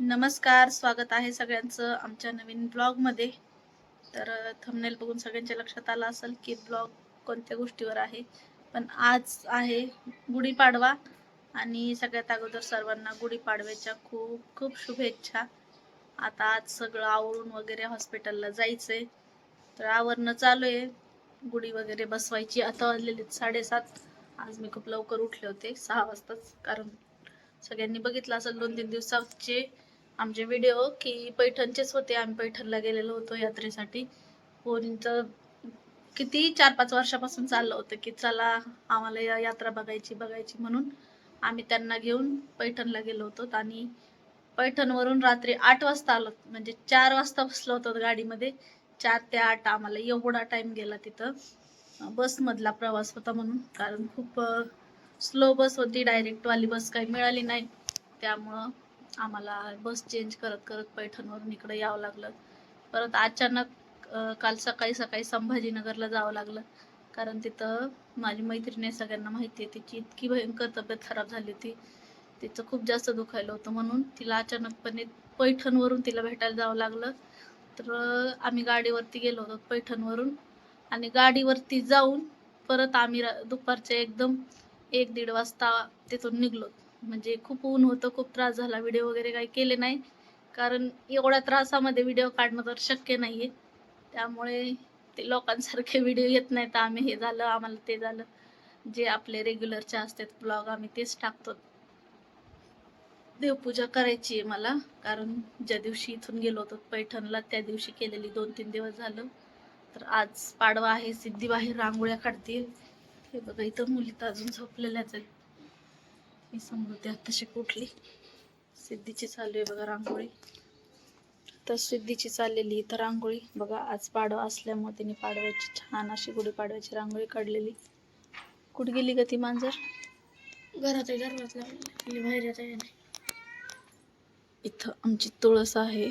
नमस्कार स्वागत आहे सगळ्यांचं आमच्या नवीन ब्लॉगमध्ये. तर थंबनेल बघून सगळ्यांच्या लक्षात आलं असेल की ब्लॉग कोणत्या गोष्टीवर आहे. पण आज आहे गुढीपाडवा आणि सगळ्यात अगोदर सर्वांना गुढीपाडव्याच्या खूप खूप शुभेच्छा. आता आज सगळं आवरून वगैरे हॉस्पिटलला जायचंय. तर आवरणं चालू आहे. गुढी वगैरे बसवायची आता आलेली साडेसात. आज मी खूप लवकर उठले होते सहा वाजताच. कारण सगळ्यांनी बघितलं असेल दोन तीन दिवसाचे. आमचे व्हिडिओ की पैठणचेच होते. आम्ही पैठणला गेलेलो होतो यात्रेसाठी. पोरींचं किती चार पाच वर्षापासून चाललं होतं की चला आम्हाला या यात्रा बघायची बघायची म्हणून आम्ही त्यांना घेऊन पैठणला गेलो होतो. आणि पैठणवरून रात्री आठ वाजता आलो म्हणजे चार वाजता बसलो होतो गाडीमध्ये. चार ते आठ आम्हाला एवढा टाइम गेला तिथं. बसमधला प्रवास होता म्हणून. कारण खूप स्लो बस होती. डायरेक्टवाली बस काही मिळाली नाही. त्यामुळं आम्हाला बस चेंज करत करत पैठणवरून इकडे यावं लागलं. परत अचानक काल सकाळी सकाळी संभाजीनगरला जावं लागलं. कारण तिथं माझी मैत्रिणी आहे, सगळ्यांना माहिती आहे तिची इतकी भयंकर तब्येत खराब झाली होती. तिचं खूप जास्त दुखायलं होतं म्हणून तिला अचानकपणे पैठणवरून तिला भेटायला जावं लागलं. तर आम्ही गाडीवरती गेलो होतो पैठणवरून आणि गाडीवरती जाऊन परत आम्ही रा- दुपारचे एकदम एक दीड वाजता तिथून निघलो. म्हणजे खूप ऊन होतं खूप त्रास झाला. व्हिडिओ वगैरे काही केले नाही. कारण एवढ्या त्रासामध्ये व्हिडिओ काढणं तर शक्य नाही आहे त्यामुळे ते लोकांसारखे व्हिडिओ येत नाहीत. तर आम्ही हे झालं आम्हाला ते झालं. जे आपले रेग्युलरचे असतात ब्लॉग आम्ही तेच टाकतो. देवपूजा करायची आहे मला. कारण ज्या दिवशी इथून गेलो होतो पैठणला त्या दिवशी केलेली दोन तीन दिवस झालं. तर आज पाडवा आहे सिद्धी बाहेर रांगोळ्या काढतील. हे बघा इथं मुली तर अजून झोपलेल्याच आहेत. मी समजते आताशी कुठली? सिद्धीची चालू आहे बघा रांगोळी. तर सिद्धीची चाललेली इथं रांगोळी. बघा आज पाडवा असल्यामुळे तिने पाडव्याची छान अशी गुढी पाडव्याची रांगोळी काढलेली. कुठे गेली का ती मांजर? घरात आहे घरातल्या बाहेर इथं आमची तुळस आहे.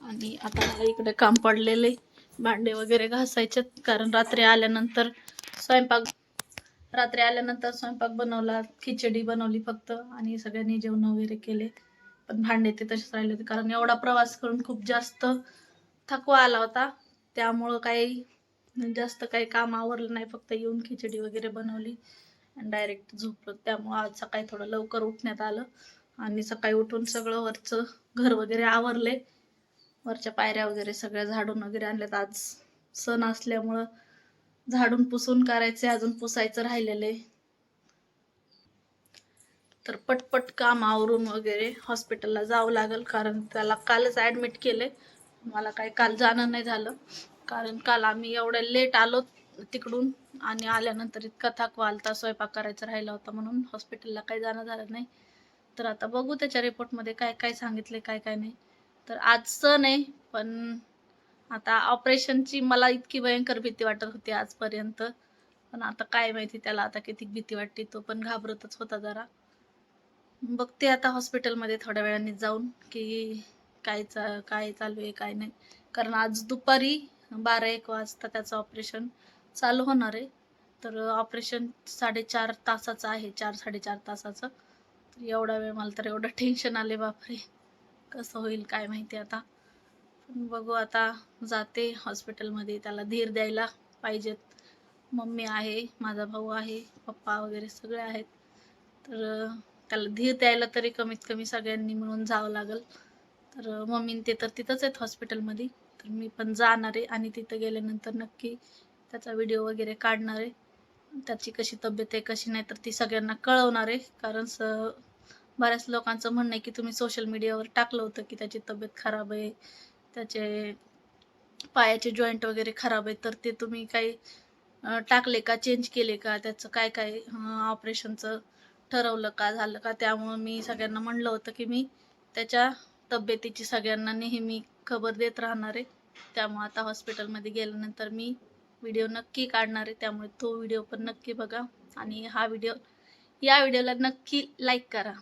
आणि आता मला इकडे काम पडलेलं आहे भांडे वगैरे घासायचे कारण रात्री आल्यानंतर स्वयंपाक रात्री आल्यानंतर स्वयंपाक बनवला खिचडी बनवली फक्त आणि सगळ्यांनी जेवण वगैरे केले. पण भांडे ते तसेच राहिले होते कारण एवढा प्रवास करून खूप जास्त थकवा आला होता. त्यामुळं काही जास्त काही काम आवरलं नाही फक्त येऊन खिचडी वगैरे बनवली आणि डायरेक्ट झोपलो. त्यामुळं आज सकाळी थोडं लवकर उठण्यात आलं आणि सकाळी उठून सगळं वरचं घर वगैरे आवरले. वरच्या पायऱ्या वगैरे सगळ्या झाडून वगैरे आणल्यात. आज सण असल्यामुळं झाडून पुसून करायचे अजून पुसायचं राहिलेले तर पटपट काम आवरून वगैरे हॉस्पिटलला जावं लागेल कारण त्याला कालच ॲडमिट केले मला काही काल जाणं नाही झालं कारण काल आम्ही एवढ्या लेट आलो तिकडून आणि आल्यानंतर इतका थकवा आलता स्वयंपाक करायचा राहिला होता म्हणून हॉस्पिटलला काही जाणं झालं नाही. तर आता बघू त्याच्या रिपोर्टमध्ये काय काय सांगितले काय काय नाही. तर आज सण आहे पण आता ऑपरेशनची मला इतकी भयंकर भीती वाटत होती आजपर्यंत. पण आता काय माहिती त्याला आता किती भीती वाटते तो पण घाबरतच होता जरा. बघते आता हॉस्पिटलमध्ये थोड्या वेळाने जाऊन की काय चा काय चालू आहे काय नाही. कारण आज दुपारी बारा एक वाजता त्याचं ऑपरेशन चालू होणार आहे. तर ऑपरेशन साडेचार तासाचं आहे चार साडेचार तासाचं. तर एवढा वेळ मला तर एवढं टेन्शन आले बापरे. कसं होईल काय माहिती आता. बघू आता जाते हॉस्पिटलमध्ये. त्याला धीर द्यायला पाहिजेत. मम्मी आहे माझा भाऊ आहे पप्पा वगैरे सगळे आहेत. तर त्याला धीर द्यायला तरी कमीत कमी सगळ्यांनी मिळून जावं लागेल. तर मम्मी ते तर तिथंच आहेत हॉस्पिटलमध्ये. तर मी पण जाणार आहे आणि तिथं गेल्यानंतर नक्की त्याचा व्हिडिओ वगैरे काढणार आहे. त्याची कशी तब्येत आहे कशी नाही तर ती सगळ्यांना कळवणार आहे. कारण स बऱ्याच लोकांचं म्हणणं आहे की तुम्ही सोशल मीडियावर टाकलं होतं की त्याची तब्येत खराब आहे. त्याचे पायाचे जॉईंट वगैरे खराब आहेत तर ते तुम्ही काही टाकले का? चेंज केले का? त्याचं काय काय ऑपरेशनचं ठरवलं का? झालं का? त्यामुळं मी सगळ्यांना म्हणलं होतं की मी त्याच्या तब्येतीची सगळ्यांना नेहमी खबर देत राहणार आहे. त्यामुळं आता हॉस्पिटलमध्ये गेल्यानंतर मी व्हिडिओ नक्की काढणार आहे. त्यामुळे तो व्हिडिओ पण नक्की बघा. आणि हा व्हिडिओ या व्हिडिओला नक्की लाईक करा.